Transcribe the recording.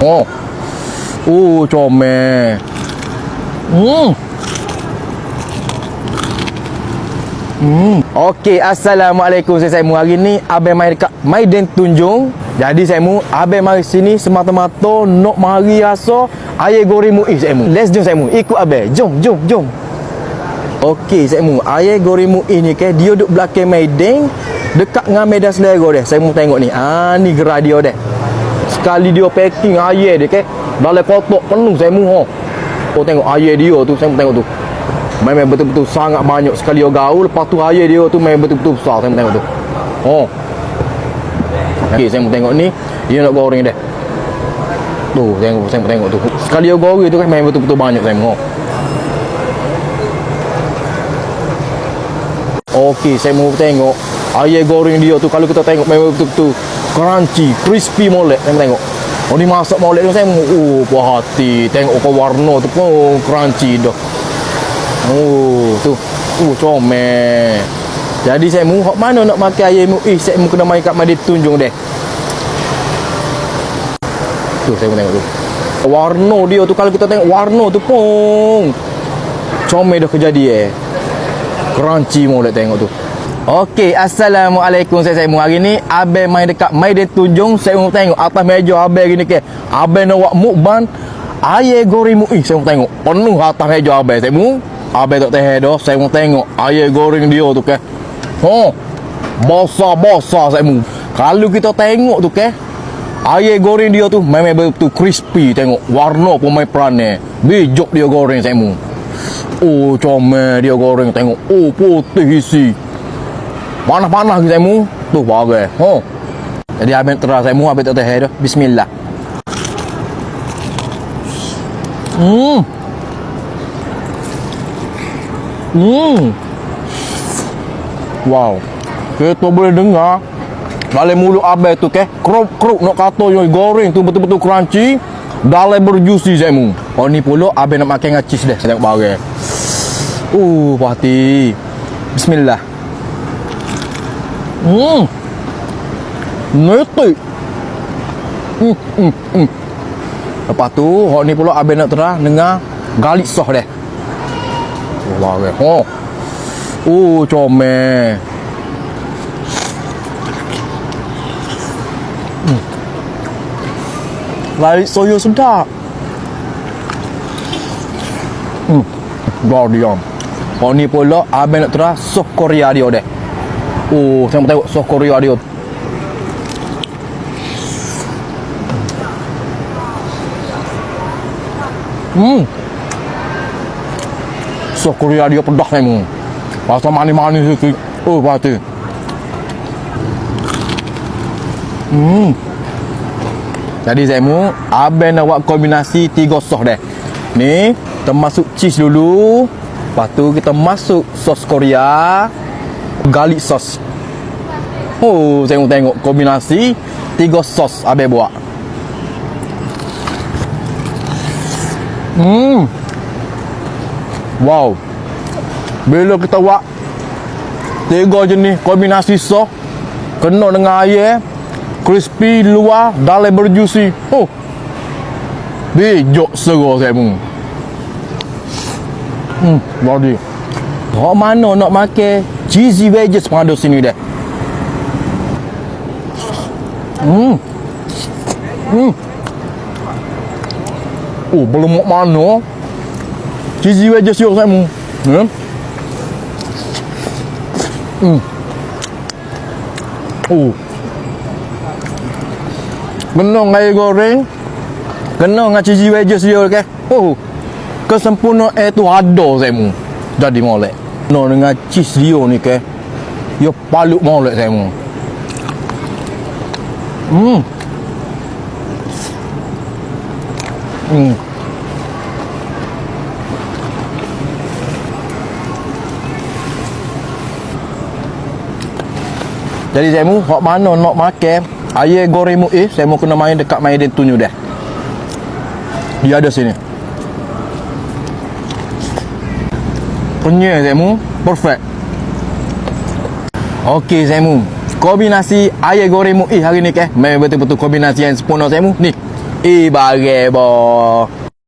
Oh. Oh, comel. Hmm. Hmm. Okey, Assalamualaikum saya Saimu. Hari ni Abang mai dekat Maiden Tunjung. Jadi Saimu, Abang mari sini semata-mata nak mari rasa air goreng muih Saimu. Let's jom Saimu. Ikut Abang. Jom, jom, jom. Okey, Saimu. Air goreng muih ni ke dia duduk belakang Maiden dekat dengan Medan Selera dia. Saimu tengok ni. Ah, ni gerai dia dah. Sekali dia packing air dia ke dalam kotak penuh Saimu ha. Oh tengok air dia tu, Saimu tengok tu. Memang betul-betul sangat banyak sekali dia gaul. Lepas tu air dia tu memang betul-betul besar Saya tengok tu. Oh Okay saya tengok ni. Dia nak goreng dah Tu tengok saya tengok tu. Sekali dia goreng tu kan memang betul-betul banyak saya tengok Okey, saya mau tengok air goreng dia tu kalau kita tengok memang betul-betul crunchy, crispy molek saya tengok. Oh ni masak molek tu saya oh puas hati. Tengok ke warna tu pun oh, crunchy dah. Oh, tu. Oh, comel. Jadi saya mu hok mana nak makan air mu eh saya mu kena mai kat Madin Tunjung deh. Tu saya tengok tu. Warna dia tu kalau kita tengok warna tu pun comel dah kejadian. Crunchy mu boleh tengok tu. Okey, Assalamualaikum saya Saimu. Hari ni Abang main dekat Maiden Tunjung. Saya mau tengok atas meja Abang gini ke. Abang nak buat mukbang air goreng muih. Saya mau tengok. Penuh atas meja Abang. Saya mau Abang tak tahu dah. Saya mau tengok air goreng dia tu ke. Oh, Basah-basah saya mau. Kalau kita tengok tu ke. Air goreng dia tu memang betul crispy tengok. Warna pun main perannya. Bijak dia goreng saya mau. Oh, comel dia goreng tengok. Oh, putih isi. Panas-panas kita mu. Tu bagai. Oh. Jadi abang terus saya mu abang tak tahu. Bismillah. Hmm. Hmm. Wow. Kita boleh dengar dalam mulut abang tu ke kruk-kruk nak kata yang goreng tu betul-betul crunchy dalam berjuicy saya mu. Oh ni pula abang nak makan dengan cheese dah. Saya tengok bagai. Uh, pati. Bismillah. Hmm. Ngetik. Hmm, hmm, hmm. Lepas tu, hok ni pula abang nak terah dengar garlic sauce dia. Oh, bagai. Oh. Oh, comel. Garlic soya sedap. Hmm. Guardian. Oh ni pula abang nak terah sos Korea dia deh. Oh, saya mau tengok sos Korea dia. Hmm. Sos Korea dia pedas saya mu. Rasa manis-manis sikit. Oh, pasti. Hmm. Jadi saya mu, abang nak buat kombinasi tiga sos deh. Ni, kita masuk cheese dulu. Lepas tu kita masuk sos Korea garlic sauce. Oh, tengok tengok kombinasi tiga sos abe buat. Hmm. Wow. Bila kita buat tiga jenis kombinasi sos kena dengan air crispy luar dalam berjuicy. Oh. Bijak serah saya pun. Hmm, body. Kau mana nak makan cheesy wedges pun ada sini dah. Hmm. Hmm. Oh, belum mak mana. Cheesy wedges yo saya mu. Hmm. Hmm. Oh. Kena air goreng. Kena dengan cheesy wedges dia ke. Oh. Kesempurnaan itu ada mu. Jadi molek. No dengan cheese dia ni ke. Dia paluk molek saya mu. Hmm. Hmm. Jadi saya mu hok mana nak makan air goreng mu eh saya mu kena main dekat main dia tunjuk dah. Dia ada sini. Kenyal mu perfect. Saya mu. Kombinasi air goreng mu eh hari ni ke memang betul-betul kombinasi yang sempurna saya mu. Ni. Eh, barang boh.